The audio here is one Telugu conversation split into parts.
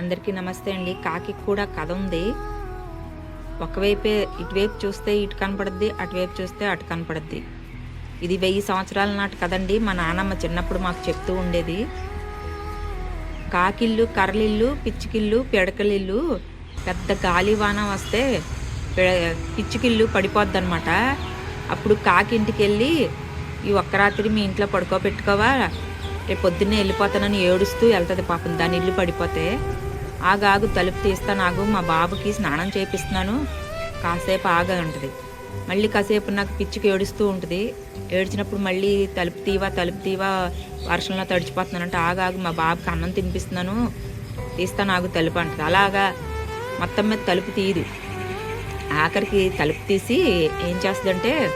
అందరికీ నమస్తే అండి. కాకి కూడా కథ ఉంది. ఒకవైపే ఇటువైపు చూస్తే ఇటు కనపడద్ది అటువైపు చూస్తే అటు కనపడద్ది. ఇది వెయ్యి సంవత్సరాల నాటి కదండి మా నాన్నమ్మ చిన్నప్పుడు మాకు చెప్తూ ఉండేది. కాకిళ్ళు కర్రలిల్లు పిచ్చికిళ్ళు పిడకలిల్లు పెద్ద గాలి వాన వస్తే పె- పిచ్చికిళ్ళు పడిపోద్ది అనమాట అప్పుడు కాకి ఇంటికి వెళ్ళి ఈ ఒక్క రాత్రి మీ ఇంట్లో పడుకోబెట్టుకోవా? రేపు పొద్దున్నే వెళ్ళిపోతానని ఏడుస్తూ వెళ్తుంది పాపం. దాని ఇల్లు పడిపోతే ఆగాగు తలుపు తీస్తాను ఆగు మా బాబుకి స్నానం చేపిస్తున్నాను. కాసేపు ఆగా ఉంటుంది. మళ్ళీ కాసేపు నాకు పిచ్చికి ఏడుస్తూ ఉంటుంది. ఏడ్చినప్పుడు మళ్ళీ తలుపు తీవా తలుపు తీవా వర్షంలో తడిచిపోతున్నానంటే ఆగాగు మా బాబుకి అన్నం తినిపిస్తున్నాను. తీస్తాను ఆగు తలుపు అంటుంది. అలాగా మొత్తం మీద తలుపు తీయదు. ఆఖరికి తలుపు తీసి ఏం చేస్తుందంటే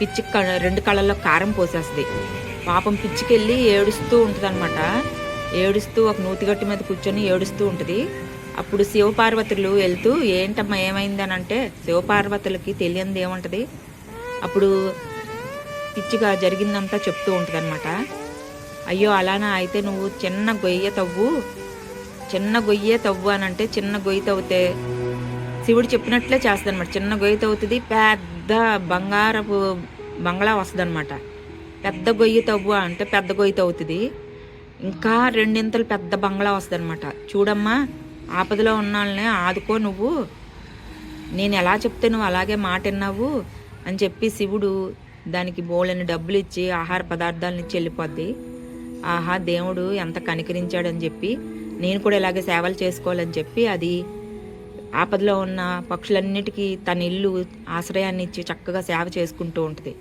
పిచ్చి క- రెండు కళ్ళల్లో కారం పోసేస్తుంది. పాపం పిచ్చికెళ్ళి ఏడుస్తూ ఉంటుంది అనమాట ఏడుస్తూ ఒక నూతిగట్టు మీద కూర్చొని ఏడుస్తూ ఉంటుంది. అప్పుడు శివపార్వతులు వెళ్తూ ఏంటమ్మా ఏమైందని అంటే శివపార్వతులకి తెలియంది ఏముంటుంది? అప్పుడు పిచ్చిగా జరిగిందంతా చెప్తూ ఉంటుంది అనమాట అయ్యో అలానా? అయితే నువ్వు చిన్న గొయ్య తవ్వు. చిన్న గొయ్యే తవ్వు అని అంటే చిన్న గొయ్యి తవ్వితే శివుడు చెప్పినట్లే చేస్తుంది అనమాట చిన్న గొయ్యి తవ్వుతుంది పెద్ద బంగారపు బంగ్లా వస్తుంది అనమాట పెద్ద గొయ్యి తవ్వు అంటే పెద్ద గొయ్యి తవ్వుతుంది. ఇంకా రెండింతలు పెద్ద బంగ్లా వస్తుంది అనమాట చూడమ్మా ఆపదలో ఉన్నాళ్ళని ఆదుకో నువ్వు. నేను ఎలా చెప్తే నువ్వు అలాగే మాట విన్నావు అని చెప్పి శివుడు దానికి బోళ్ళని డబ్బులు ఇచ్చి ఆహార పదార్థాలను ఇచ్చి వెళ్ళిపోద్ది. ఆహా దేవుడు ఎంత కనికరించాడని చెప్పి నేను కూడా ఇలాగే సేవలు చేసుకోవాలని చెప్పి అది ఆపదలో ఉన్న పక్షులన్నిటికీ తన ఇల్లు ఆశ్రయాన్ని ఇచ్చి చక్కగా సేవ చేసుకుంటూ ఉంటుంది.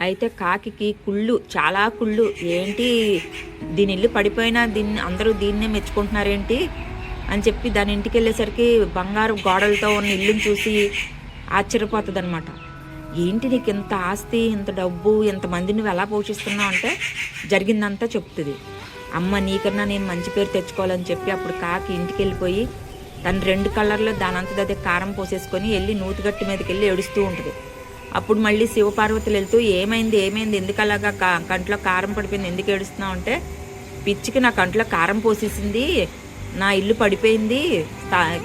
అయితే కాకి కుళ్ళు చాలా కుళ్ళు. ఏంటి? దీని ఇల్లు పడిపోయినా దీన్ని అందరూ దీన్నే మెచ్చుకుంటున్నారేంటి? అని చెప్పి దాని ఇంటికి వెళ్ళేసరికి బంగారు గోడలతో ఉన్న ఇల్లుని చూసి ఆశ్చర్యపోతుంది అనమాట ఏంటి నీకు ఇంత ఆస్తి ఇంత డబ్బు ఇంతమంది నువ్వు ఎలా పోషిస్తున్నావు అంటే జరిగిందంతా చెప్తుంది. అమ్మ నీకన్నా నేను మంచి పేరు తెచ్చుకోవాలని చెప్పి అప్పుడు కాకి ఇంటికి వెళ్ళిపోయి తను రెండు కలర్లో దానంతది అదే కారం పోసేసుకొని వెళ్ళి నూతిగట్టు మీదకి వెళ్ళి ఏడుస్తూ ఉంటుంది. అప్పుడు మళ్ళీ శివపార్వతులు వెళ్తూ ఏమైంది ఏమైంది? ఎందుకు అలాగా కా- కంట్లో కారం పడిపోయింది? ఎందుకు ఏడుస్తున్నావు? అంటే పిచ్చికి నా కంట్లో కారం పోసేసింది నా ఇల్లు పడిపోయింది త-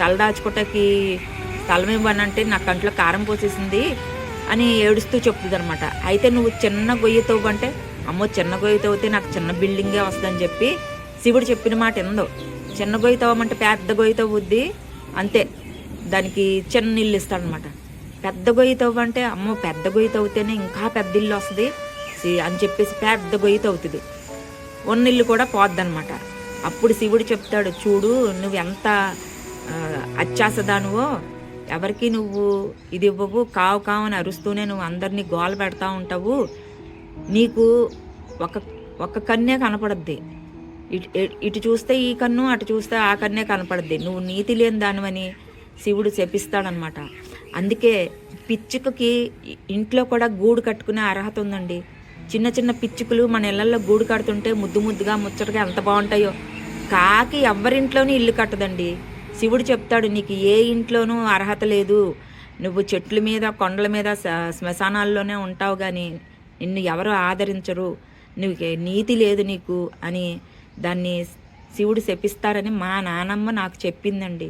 తలదాచుకోవటానికి స్థలం నా కంట్లో కారం పోసేసింది అని ఏడుస్తూ చెప్తుంది అనమాట అయితే నువ్వు చిన్న గొయ్యి అంటే అమ్మో చిన్న గొయ్యి తవ్వితే నాకు చిన్న బిల్డింగే వస్తుందని చెప్పి శివుడు చెప్పిన మాట ఎందో చిన్న గొయ్యి తవ్వమంటే పెద్ద గొయ్యి తవ్వుద్ది అంతే. దానికి చిన్న ఇల్లు ఇస్తాడనమాట పెద్ద గొయ్యి తవ్వంటే అమ్మో పెద్ద గొయ్యి తవ్వితేనే ఇంకా పెద్ద ఇల్లు వస్తుంది. అని చెప్పేసి పెద్ద గొయ్యి తవ్వుతుంది ఉన్న ఇల్లు కూడా పోద్దనమాట అప్పుడు శివుడు చెప్తాడు చూడు నువ్వు ఎంత అత్యాసదానువో ఎవరికి నువ్వు ఇది ఇవ్వవు కావు కావు అని అరుస్తూనే నువ్వు అందరినీ గోల పెడతా ఉంటావు. నీకు ఒక ఒక కన్నే కనపడద్ది. ఇటు ఇటు- చూస్తే ఈ కన్ను అటు చూస్తే ఆ కన్నే కనపడద్ది. నువ్వు నీతి లేని దానివని శివుడు చెప్పిస్తాడనమాట అందుకే పిచ్చుకకి ఇంట్లో కూడా గూడు కట్టుకునే అర్హత ఉందండి. చిన్న చిన్న పిచ్చుకలు మన ఇళ్ళలో గూడు కడుతుంటే ముద్దు ముద్దుగా ముచ్చటగా ఎంత బాగుంటాయో. కాకి ఎవరింట్లోనూ ఇల్లు కట్టదండి. శివుడు చెప్తాడు నీకు ఏ ఇంట్లోనూ అర్హత లేదు. నువ్వు చెట్ల మీద కొండల మీద శ్మశానాల్లోనే ఉంటావు కానీ నిన్ను ఎవరు ఆదరించరు. నువ్వు నీతి లేదు నీకు అని దాన్ని శివుడు శపిస్తారని మా నానమ్మ నాకు చెప్పిందండి.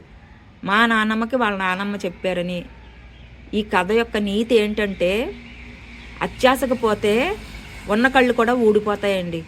మా నానమ్మకి వాళ్ళ నానమ్మ చెప్పారని. ఈ కథ యొక్క నీతి ఏంటంటే అత్యాసకపోతే ఉన్న కళ్ళు కూడా ఊడిపోతాయండి.